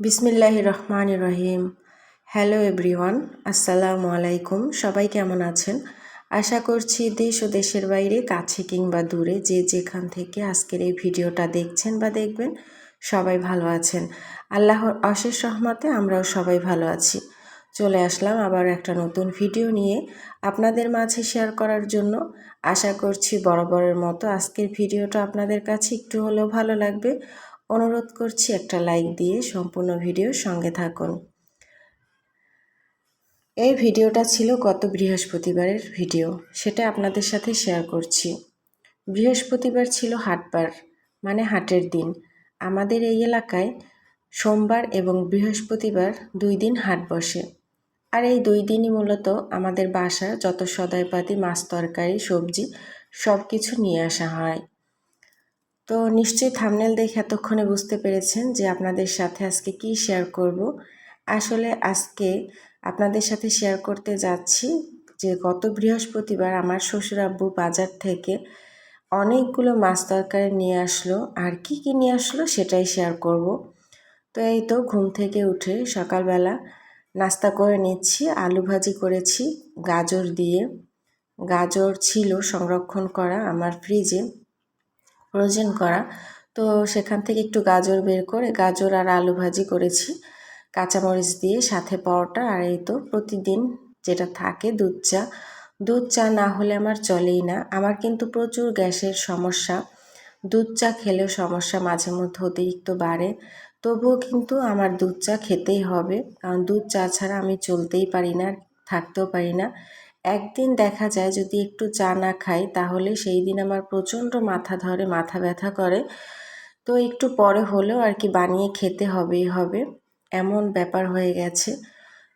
বিসমিল্লাহ রহমান রহিম। Hello everyone, আসসালামু আলাইকুম। সবাই কেমন আছেন? আশা করছি দেশ ও দেশের বাইরে, কাছে কিংবা দূরে, যে যেখান থেকে আজকের এই ভিডিওটা দেখছেন বা দেখবেন, সবাই ভালো আছেন। আল্লাহর অশেষ রহমতে আমরাও সবাই ভালো আছি। চলে আসলাম আবার একটা নতুন ভিডিও নিয়ে আপনাদের মাঝে শেয়ার করার জন্য। আশা করছি বরাবরের মতো আজকের ভিডিওটা আপনাদের কাছে একটু হলেও ভালো লাগবে। অনুরোধ করছি একটা লাইক দিয়ে সম্পূর্ণ ভিডিও সঙ্গে থাকুন। এই ভিডিওটা ছিল গত বৃহস্পতিবারের ভিডিও সেটা আপনাদের সাথে শেয়ার করছি। বৃহস্পতিবার ছিল হাটবার মানে হাটের দিন। আমাদের এই এলাকায় সোমবার এবং বৃহস্পতিবার দুই দিন হাট বসে। আর এই দুই দিনই মূলত আমাদের বাসার যত সদাইপাতি, মাছ তরকারি, সবজি সব কিছু নিয়ে আসা হয়। তো নিশ্চয়ই থামনেল দেখে এতক্ষণে বুঝতে পেরেছেন যে আপনাদের সাথে আজকে কি শেয়ার করব। আসলে আজকে আপনাদের সাথে শেয়ার করতে যাচ্ছি যে গত বৃহস্পতিবার আমার শ্বশুর আব্বু বাজার থেকে অনেকগুলো মাছ তরকারি নিয়ে আসলো। আর কি কি নিয়ে আসলো সেটাই শেয়ার করব। তো এই তো ঘুম থেকে উঠে সকালবেলা নাস্তা করে নিচ্ছি, আলু ভাজি করেছি, গাজর দিয়ে। গাজর ছিল সংরক্ষণ করা আমার ফ্রিজে ফ্রোজেন করা। তো সেখান থেকে একটু গাজর বের করে, গাজর আর আলু ভাজি করেছি। কাঁচামরিচ দিয়ে সাথে পরোটা আর এই তো প্রতিদিন যেটা থাকে দুধ চা। দুধ চা না হলে আমার চলেই না। আমার কিন্তু প্রচুর গ্যাসের সমস্যা। দুধ চা খেলেও সমস্যা মাঝে মধ্যে অতিরিক্ত বাড়ে। তবুও কিন্তু আমার দুধ চা খেতেই হবে। কারণ দুধ চা ছাড়া আমি চলতেই পারি না, থাকতেও পারি না। একদিন দেখা যায় যদি একটু চা না খাই, তাহলে সেই দিন আমার প্রচণ্ড মাথা ধরে, মাথা ব্যথা করে। তো একটু পরে হলেও আর কি বানিয়ে খেতে হবেই হবে। এমন ব্যাপার হয়ে গেছে।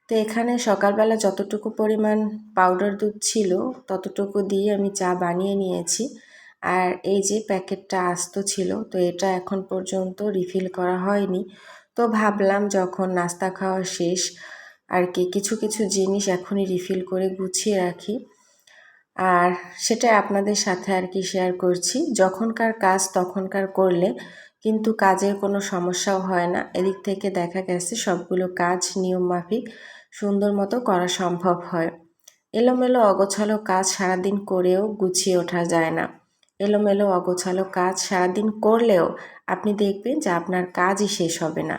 তো এখানে সকালবেলা যতটুকু পরিমাণ পাউডার দুধ ছিল, ততটুকু দিয়ে আমি চা বানিয়ে নিয়েছি। আর এই যে প্যাকেটটা আস্ত ছিল, তো এটা এখন পর্যন্ত রিফিল করা হয়নি। তো ভাবলাম যখন নাস্তা খাওয়া শেষ আর কি, কিছু কিছু জিনিস এখনই রিফিল করে গুছিয়ে রাখি। আর সেটা আপনাদের সাথে আর কি শেয়ার করছি। যখনকার কাজ তখনকার করলে কিন্তু কাজের কোনো সমস্যাও হয় না। এদিক থেকে দেখা গেছে সবগুলো কাজ নিয়ম মাফিক সুন্দর মতো করা সম্ভব হয়। এলোমেলো অগোছালো কাজ সারাদিন করেও গুছিয়ে ওঠা যায় না। এলোমেলো অগোছালো কাজ সারাদিন করলেও আপনি দেখবেন যে আপনার কাজই শেষ হবে না।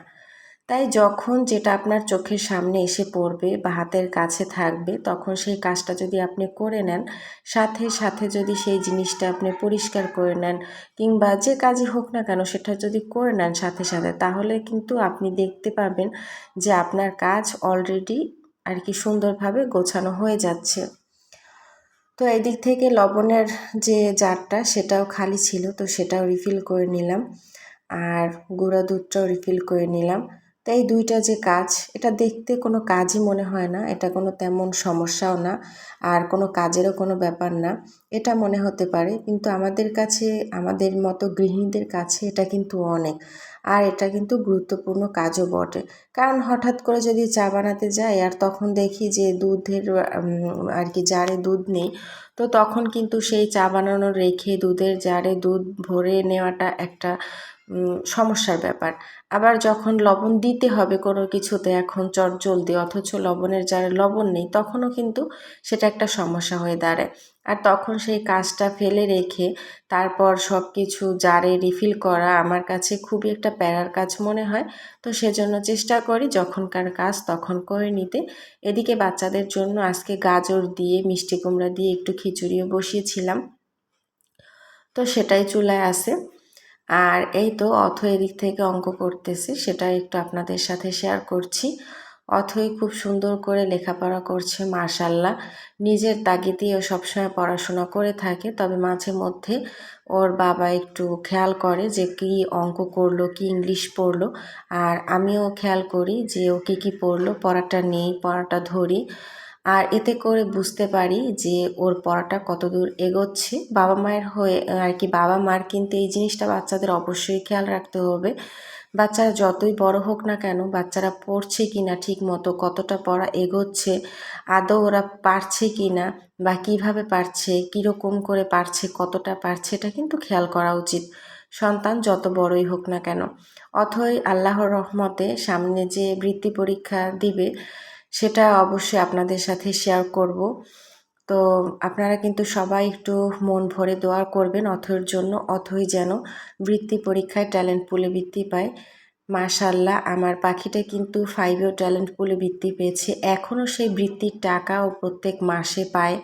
তাই যখন যেটা আপনার চোখের সামনে এসে পড়বে বা হাতের কাছে থাকবে, তখন সেই কাজটা যদি আপনি করে নেন, সাথে সাথে যদি সেই জিনিসটা আপনি পরিষ্কার করে নেন কিংবা যে কাজই হোক না কেন সেটা যদি করে নেন সাথে সাথে, তাহলে কিন্তু আপনি দেখতে পাবেন যে আপনার কাজ অলরেডি আর কি সুন্দরভাবে গোছানো হয়ে যাচ্ছে। তো এই দিক থেকে লবণের যে জারটা সেটাও খালি ছিল, তো সেটাও রিফিল করে নিলাম। আর গুঁড়া দুধটাও রিফিল করে নিলাম। তাই দুইটা যে কাজ, এটা দেখতে কোনো কাজই মনে হয় না, এটা কোনো তেমন সমস্যাও না, আর কোনো কাজেরও কোনো ব্যাপার না, এটা মনে হতে পারে। কিন্তু আমাদের কাছে, আমাদের মতো গৃহিণীদের কাছে এটা কিন্তু অনেক, আর এটা কিন্তু গুরুত্বপূর্ণ কাজও বটে। কারণ হঠাৎ করে যদি চা বানাতে যাই, আর তখন দেখি যে দুধের আর কি জারে দুধ নেই, তো তখন কিন্তু সেই চা বানানো রেখে দুধের জারে দুধ ভরে নেওয়াটা একটা সমস্যার ব্যাপার। আবার যখন লবণ দিতে হবে কোনো কিছুতে, এখন চট জলদি, অথচ লবণের যারা লবণ নেই, তখনও কিন্তু সেটা একটা সমস্যা হয়ে দাঁড়ায়। আর তখন সেই কাজটা ফেলে রেখে, তারপর সব কিছু জারে রিফিল করা আমার কাছে খুবই একটা প্যারার কাজ মনে হয়। তো সেজন্য চেষ্টা করি যখনকার কাজ তখন করে নিতে। এদিকে বাচ্চাদের জন্য আজকে গাজর দিয়ে, মিষ্টি কুমড়া দিয়ে একটু খিচুড়িও বসিয়েছিলাম। তো সেটাই চুলায় আসে আর এই তো অথ এদিক থেকে অঙ্ক করতেছে, সেটা একটু আপনাদের সাথে শেয়ার করছি। অথই খুব সুন্দর করে লেখাপড়া করছে মার্শাল্লাহ নিজের তাগিদেও সবসময় পড়াশোনা করে থাকে, তবে মাঝে মধ্যে ওর বাবা একটু খেয়াল করে যে কি অঙ্ক করল, কি ইংলিশ পড়ল। আর আমিও খেয়াল করি যে ও কী কী পড়ল, পড়াটা নেই, পড়াটা ধরি। আর এতে করে বুঝতে পারি যে ওর পড়াটা কতদূর এগোচ্ছে। বাবা মায়ের হয়ে, আর কি বাবা মার কিন্তু এই জিনিসটা বাচ্চাদের অবশ্যই খেয়াল রাখতে হবে। বাচ্চারা যতই বড় হোক না কেন, বাচ্চারা পড়ছে কি না ঠিক মতো, কতটা পড়া এগোচ্ছে, আদৌ ওরা পারছে কি না বা কীভাবে পারছে, কীরকম করে পারছে, কতটা পারছে, এটা কিন্তু খেয়াল করা উচিত। সন্তান যত বড়ই হোক না কেন। অথই আল্লাহর রহমতে সামনে যে বৃত্তি পরীক্ষা দিবে সেটা অবশ্যই আপনাদের সাথে শেয়ার করব। তো আপনারা কিন্তু সবাই একটু মন ভরে দোয়া করবেন অথয়ের জন্য, অথই যেন বৃত্তি পরীক্ষায় ট্যালেন্ট পুলে বৃত্তি পায়। মাশাল্লাহ আমার পাখিটা কিন্তু ফাইভেও ট্যালেন্ট পুলে বৃত্তি পেয়েছে। এখনও সেই বৃত্তির টাকা ও প্রত্যেক মাসে পায়।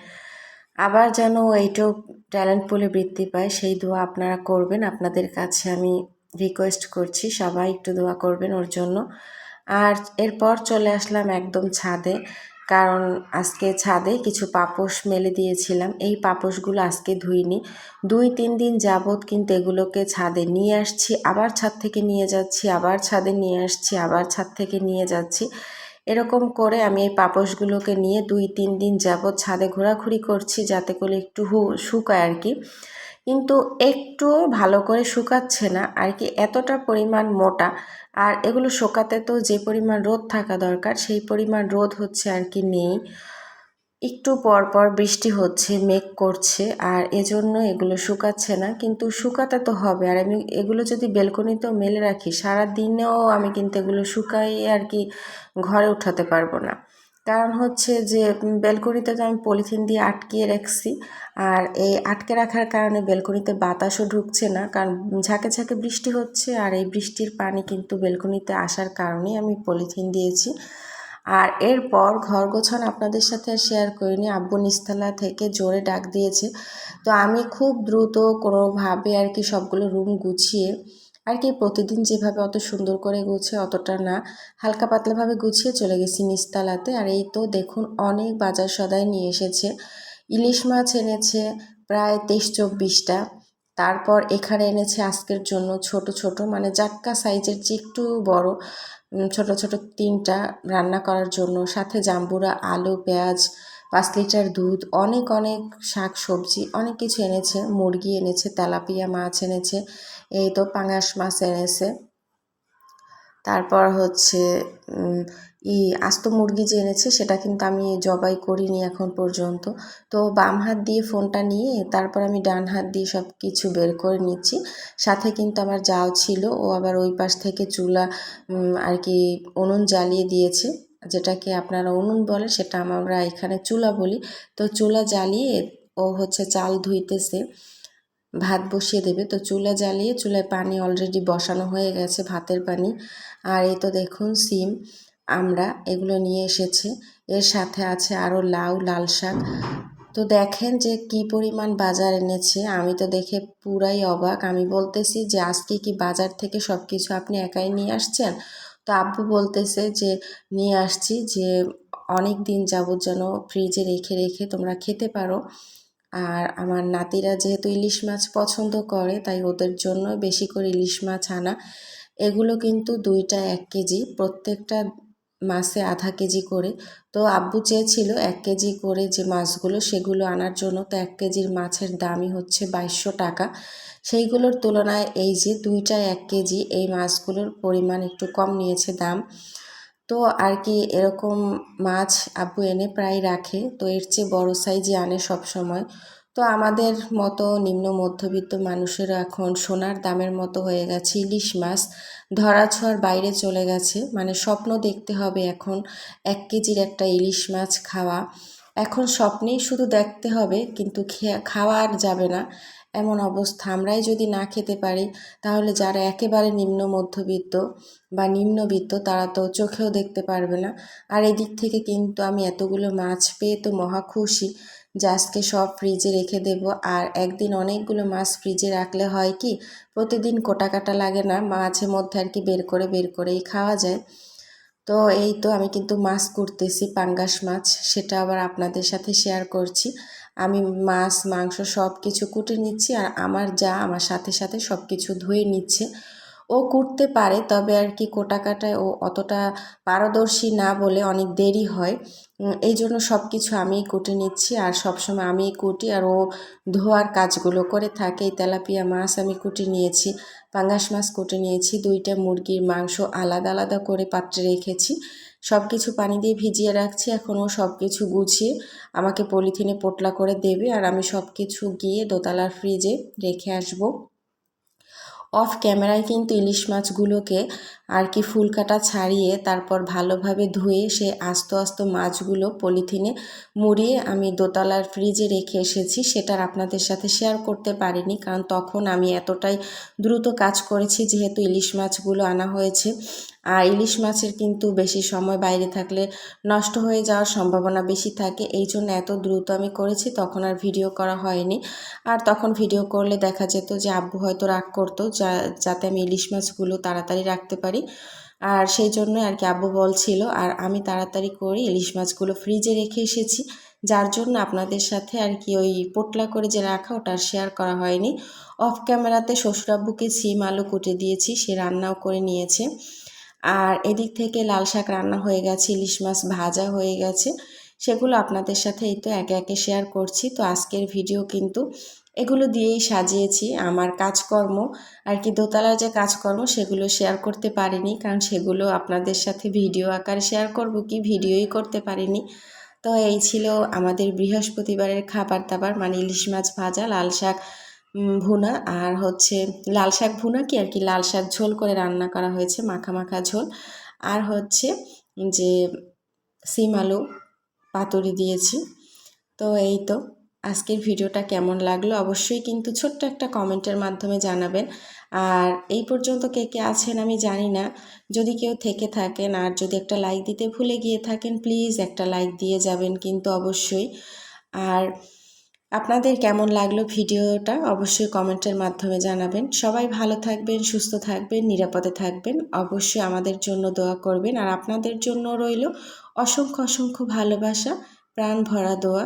আবার যেন এইটাও ট্যালেন্ট পুলে বৃত্তি পায়, সেই দোয়া আপনারা করবেন। আপনাদের কাছে আমি রিকোয়েস্ট করছি, সবাই একটু দোয়া করবেন ওর জন্য। আর এরপর চলে আসলাম একদম ছাদে, কারণ আজকে ছাদে কিছু পাপোশ মেলে দিয়েছিলাম। এই পাপোশগুলো আজকে ধুইনি। দুই, তিন দিন যাবৎ কিন্তু এগুলোকে ছাদে নিয়ে আসছি, আবার ছাদ থেকে নিয়ে যাচ্ছি, আবার ছাদে নিয়ে আসছি, আবার ছাদ থেকে নিয়ে যাচ্ছি। এরকম করে আমি এই পাপোশগুলোকে নিয়ে দুই, তিন দিন যাবৎ ছাদে ঘোরাঘুরি করছি, যাতে করে একটু হু, শুকায় আর কি। কিন্তু একটু ভালো করে শুকাচ্ছে না। আর কি এতটা পরিমাণ মোটা। আর এগুলো শোকাতে তো যে পরিমাণ রোদ থাকা দরকার, সেই পরিমাণ রোদ হচ্ছে আর কি নেই। একটু পর পর বৃষ্টি হচ্ছে, মেঘ করছে, আর এজন্য এগুলো শুকাচ্ছে না। কিন্তু শুকাতে তো হবে। আর আমি এগুলো যদি বেলকনিতেও মেলে রাখি সারা দিনেও আমি কিন্তু এগুলো শুকাই আর কি ঘরে উঠাতে পারব না। কারণ হচ্ছে যে বেলকনিতে তো আমি পলিথিন দিয়ে আটকিয়ে রাখছি। আর এই আটকে রাখার কারণে বেলকনিতে বাতাসও ঢুকছে না। কারণ ঝাঁকে ঝাঁকে বৃষ্টি হচ্ছে আর এই বৃষ্টির পানি কিন্তু বেলকনিতে আসার কারণেই আমি পলিথিন দিয়েছি। আর এরপর ঘর গোছানো আপনাদের সাথে শেয়ার করিনি। আব্বু নিস্তালা থেকে জোরে ডাক দিয়েছে। তো আমি খুব দ্রুত কোনোভাবে আর কি সবগুলো রুম গুছিয়ে আর কি, প্রতিদিন যেভাবে অত সুন্দর করে গুছে, অতটা না। হালকা পাতলাভাবে গুছিয়ে চলে গেছি নিস্তালাতে আর এই তো দেখুন, অনেক বাজার সদাই নিয়ে এসেছে। ইলিশ মাছ এনেছে প্রায় তেইশ চব্বিশটা তারপর এখানে এনেছে আজকের জন্য ছোট ছোট মানে জাটকা সাইজের যে একটু বড় ছোট ছোট তিনটা রান্না করার জন্য। সাথে জাম্বুরা, আলু, পেঁয়াজ পাঁচ লিটার দুধ, অনেক অনেক শাক সবজি, অনেক কিছু এনেছে। মুরগি এনেছে, তেলাপিয়া মাছ এনেছে, এই তো পাঙাশ মাছ এনেছে। তারপর হচ্ছে ই আস্ত মুরগি যে এনেছে, সেটা কিন্তু আমি জবাই করিনি এখন পর্যন্ত। তো বাম হাত দিয়ে ফোনটা নিয়ে, তারপর আমি ডান হাত দিয়ে সব কিছু বের করে নিচ্ছি। সাথে কিন্তু আমার যাও ছিল, ও আবার ওই পাশ থেকে চুলা আর কি উনুন জ্বালিয়ে দিয়েছে। যেটাকে আপনারা উনুন বলে, সেটা আমরা এখানে চুলা বলি। তো চুলা জ্বালিয়ে ও হচ্ছে চাল ধুইতেছে, ভাত বসিয়ে দেবে। তো চুলা জ্বালিয়ে চুলায় পানি অলরেডি বসানো হয়ে গেছে, ভাতের পানি। আর এই তো দেখুন সিম, আমরা এগুলো নিয়ে এসেছে। এর সাথে আছে আরও লাউ, লাল শাক। তো দেখেন যে কি পরিমাণ বাজার এনেছে। আমি তো দেখে পুরাই অবাক। আমি বলতেছি যে আজকে কি বাজার থেকে সব কিছু আপনি একাই নিয়ে আসছেন? তো আব্বু বলতেছে যে, নিয়ে আসছি যে অনেক দিন যাবত যেন ফ্রিজে রেখে রেখে তোমরা খেতে পারো। আর আমার নাতিরা যেহেতু ইলিশ মাছ পছন্দ করে, তাই ওদের জন্য বেশি করে ইলিশ মাছ আনা। এগুলো কিন্তু দুইটা এক কেজি, প্রত্যেকটা মাছে আধা কেজি করে। তো আব্বু চেয়েছিল এক কেজি করে যে মাছগুলো, সেগুলো আনার জন্য। তো এক কেজির মাছের দামই হচ্ছে বাইশশো টাকা। সেইগুলোর তুলনায় এই যে দুইটা এক কেজি, এই মাছগুলোর পরিমাণ একটু কম নিয়েছে দাম। তো আর কি এরকম মাছ আব্বু এনে প্রায় রাখে। তো এর চেয়ে বড়ো সাইজে আনে সব সময় তো আমাদের মতো নিম্ন মধ্যবিত্ত মানুষেরও এখন সোনার দামের মতো হয়ে গেছে, ইলিশ মাছ ধরা ছোঁয়ার বাইরে চলে গেছে। মানে স্বপ্ন দেখতে হবে এখন এক কেজির একটা ইলিশ মাছ খাওয়া। এখন স্বপ্নেই শুধু দেখতে হবে, কিন্তু খাওয়া আর যাবে না। এমন অবস্থা। আমরাই যদি না খেতে পারি, তাহলে যারা একেবারে নিম্ন মধ্যবিত্ত বা নিম্নবিত্ত, তারা তো চোখেও দেখতে পারবে না। আর এদিক থেকে কিন্তু আমি এতগুলো মাছ পেয়ে তো মহা খুশি। আজকে সব ফ্রিজে রেখে দেব। আর একদিন অনেকগুলো মাছ ফ্রিজে রাখলে হয় কি, প্রতিদিন কোটা কাটা লাগে না, মাঝে মধ্যে আর কি বের করে বের করেই খাওয়া যায়। তো এই তো আমি কিন্তু মাছ করতেছি পাঙ্গাস মাছ, সেটা আবার আপনাদের সাথে শেয়ার করছি। আমি মাছ, মাংস সব কিছু কুটে নিচ্ছি আর আমার যা, আমার সাথে সাথে সব কিছু ধুয়ে নিচ্ছে। ও কুটতে পারে, তবে আর কি কোটা কাটায় ও অতটা পারদর্শী না বলে অনেক দেরি হয়। এই জন্য সব কিছু আমিই কুটে নিচ্ছি। আর সবসময় আমিই কুটি আর ও ধোয়ার কাজগুলো করে থাকে। এই তেলাপিয়া মাছ আমি কুটে নিয়েছি, পাঙ্গাস মাছ কুটে নিয়েছি, দুইটা মুরগির মাংস আলাদা আলাদা করে পাত্রে রেখেছি। সব কিছু পানি দিয়ে ভিজিয়ে রাখছি। এখনও সব কিছু গুছিয়ে আমাকে পলিথিনে পোটলা করে দেবে আর আমি সব কিছু গিয়ে দোতলার ফ্রিজে রেখে আসব। অফ ক্যামেরায় কিন্তু ইলিশ মাছগুলোকে আর কি ফুল কাটা ছাড়িয়ে তারপর ভালোভাবে ধুয়ে সে আস্ত আস্ত মাছগুলো পলিথিনে মুড়িয়ে আমি দোতলার ফ্রিজে রেখে এসেছি। সেটার আপনাদের সাথে শেয়ার করতে পারিনি, কারণ তখন আমি এতটাই দ্রুত কাজ করেছি যেহেতু ইলিশ মাছগুলো আনা হয়েছে। আর ইলিশ মাছের কিন্তু বেশি সময় বাইরে থাকলে নষ্ট হয়ে যাওয়ার সম্ভাবনা বেশি থাকে, এই জন্য এত দ্রুত আমি করেছি, তখন আর ভিডিও করা হয়নি। আর তখন ভিডিও করলে দেখা যেত যে আব্বু হয়তো রাগ করতো, যা, যাতে আমি ইলিশ মাছগুলো তাড়াতাড়ি রাখতে পারি আর সেই জন্য আর কি আব্বু বলছিল, আর আমি তাড়াতাড়ি করে ইলিশ মাছগুলো ফ্রিজে রেখে এসেছি। যার জন্য আপনাদের সাথে আর কি ওই পোটলা করে যে রাখা, ওটা শেয়ার করা হয়নি। অফ ক্যামেরাতে শ্বশুরাব্বুকে সিম আলু কুটে দিয়েছি, সে রান্নাও করে নিয়েছে। আর এদিক থেকে লাল শাক রান্না হয়ে গেছে, ইলিশ মাছ ভাজা হয়ে গেছে। সেগুলো আপনাদের সাথে এই তো একে একে শেয়ার করছি। তো আজকের ভিডিও কিন্তু এগুলো দিয়েই সাজিয়েছি আমার কাজকর্ম। আর কি দোতলার যে কাজকর্ম, সেগুলো শেয়ার করতে পারিনি, কারণ সেগুলো আপনাদের সাথে ভিডিও আকারে শেয়ার করব কি ভিডিওই করতে পারিনি। তো এই ছিল আমাদের বৃহস্পতিবারের খাবার দাবার মানে ইলিশ মাছ ভাজা, লাল শাক ভুনা, আর হচ্ছে লাল শাক ভুনা কি, আর কি লাল শাক ঝোল করে রান্না করা হয়েছে, মাখা মাখা ঝোল। আর হচ্ছে যে, সিম আলু পাতুরি দিয়েছি। তো এই তো। আজকের ভিডিওটা কেমন লাগল অবশ্যই কিন্তু ছোট্ট একটা কমেন্টের মাধ্যমে জানাবেন। আর এই পর্যন্ত কে কে আছেন আমি জানি না। যদি কেউ থেকে থাকেন আর যদি একটা লাইক দিতে ভুলে গিয়ে থাকেন প্লিজ একটা লাইক দিয়ে যাবেন কিন্তু অবশ্যই। আর আপনাদের কেমন লাগল ভিডিওটা অবশ্যই কমেন্টের মাধ্যমে জানাবেন। সবাই ভালো থাকবেন, সুস্থ থাকবেন, নিরাপদে থাকবেন। অবশ্যই আমাদের জন্য দোয়া করবেন। আর আপনাদের জন্য রইল অসংখ্য অসংখ্য ভালোবাসা, প্রাণ ভরা দোয়া।